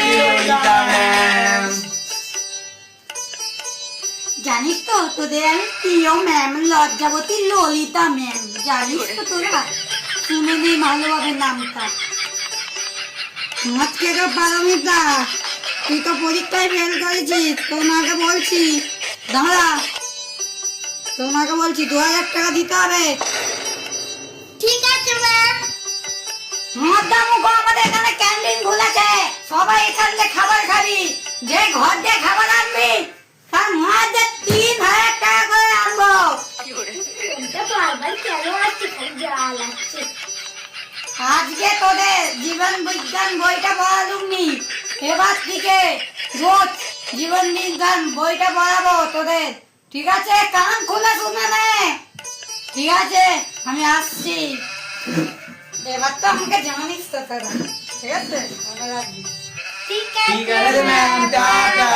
Lalita ma'am জানিস তো তোদের আমি প্রিয় ম্যাম লজ্জাবতী ললিতা ম্যাম জানিস তো তোরা? শুনে নেই ভালোভাবে নামটা। আজকে তো পারমিতা তুই তো পরীক্ষায় ফেল করেছিস তোমাকে বলছি। দাঁড়া। তোমাকে বলছি দু হাজার টাকা দিতে হবে। ঠিক আছে ম্যাম মদ্দামুখ আমাদের এখানে ক্যান্টিন খুলেছে। সবাই এখান থেকে খাবার খাবি। যে ঘর দিয়ে খাবার আনবি তার মধ্যে তিন হাজার টাকা করে আনব। আজকে তোদের জীবন বিজ্ঞান বইটা পড়ালুমনি এবার থেকে রোজ জীবন বিজ্ঞান বইটা পড়াবো তোদের। ঠিক আছে কান খোলা শুনে নে ঠিক আছে আমি আসছি। এবার তো আমাকে জানিস তো তারা ঠিক আছে ঠিক আছে ম্যাম টাটা।